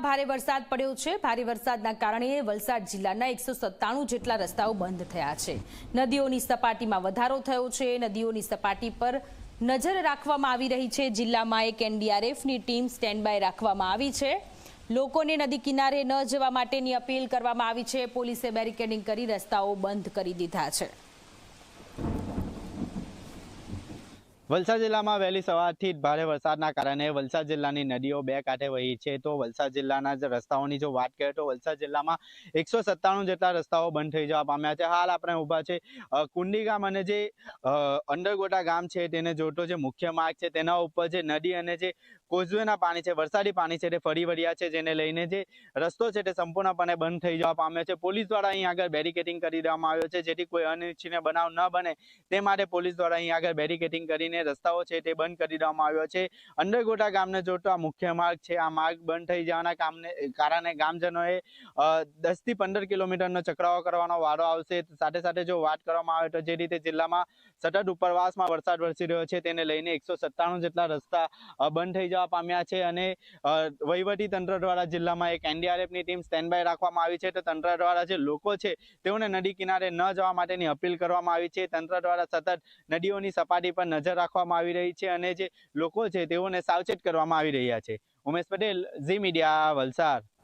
ભારે વરસાદ પડ્યો છે. ભારે વરસાદના કારણે વલસાડ જિલ્લાના એકસો સત્તાણું જેટલા રસ્તાઓ બંધ થયા છે. નદીઓની સપાટીમાં વધારો થયો છે. નદીઓની સપાટી પર નજર રાખવામાં આવી રહી છે. જિલ્લામાં એક એનડીઆરએફની ટીમ સ્ટેન્ડ બાય રાખવામાં આવી છે. લોકોને નદી કિનારે ન જવા માટેની અપીલ કરવામાં આવી છે. પોલીસે બેરિકેડિંગ કરી રસ્તાઓ બંધ કરી દીધા છે. વલસાડ જિલ્લામાં વહેલી સવારથી જ ભારે વરસાદના કારણે વલસાડ જિલ્લાની નદીઓ બે કાંઠે વહી છે. તો વલસાડ જિલ્લાના જે રસ્તાઓની જો વાત કરીએ તો વલસાડ જિલ્લામાં એકસો સત્તાણું જેટલા રસ્તાઓ બંધ થઈ જવા પામ્યા છે. હાલ આપણે ઊભા છે કુંડી ગામ અને જે અંડરગોટા ગામ છે, તેને જોડતો જે મુખ્ય માર્ગ છે, તેના ઉપર જે નદી અને જે કોઝવેના પાણી છે, વરસાદી પાણી છે તે ફરી વળ્યા છે, જેને લઈને જે રસ્તો છે તે સંપૂર્ણપણે બંધ થઈ જવા પામ્યો છે. પોલીસ દ્વારા અહીં આગળ બેરિકેટિંગ કરી દેવામાં આવ્યો છે, જેથી કોઈ અનિચ્છનીય બનાવ ન બને તે માટે પોલીસ દ્વારા અહીં આગળ બેરિકેટિંગ કરીને રસ્તાઓ છે તે બંધ કરી દેવામાં આવ્યો છે. અંડરગોટા ગામને જોડતો આ મુખ્ય માર્ગ છે. આ માર્ગ બંધ થઈ જવાના કામને, કારણે ગામજનોએ દસથી પંદર કિલોમીટરનો ચક્રાવો કરવાનો વારો આવશે. સાથે સાથે જો વાત કરવામાં આવે તો જે રીતે જિલ્લામાં સતત ઉપરવાસમાં વરસાદ વરસી રહ્યો છે, તેને લઈને એકસો જેટલા રસ્તા બંધ થઈ જવા પામ્યા છે અને તંત્ર દ્વારા જિલ્લામાં એક એનડીઆરએફની ટીમ સ્ટેન્ડ રાખવામાં આવી છે. તો તંત્ર દ્વારા જે લોકો છે, તેઓને નદી કિનારે ન જવા માટેની અપીલ કરવામાં આવી છે. તંત્ર દ્વારા સતત નદીઓની સપાટી પર નજર રાખવામાં આવી રહી છે અને જે લોકો છે, તેઓને સાવચેત કરવામાં આવી રહ્યા છે. Umesh Patel, Zee Media, Valsad.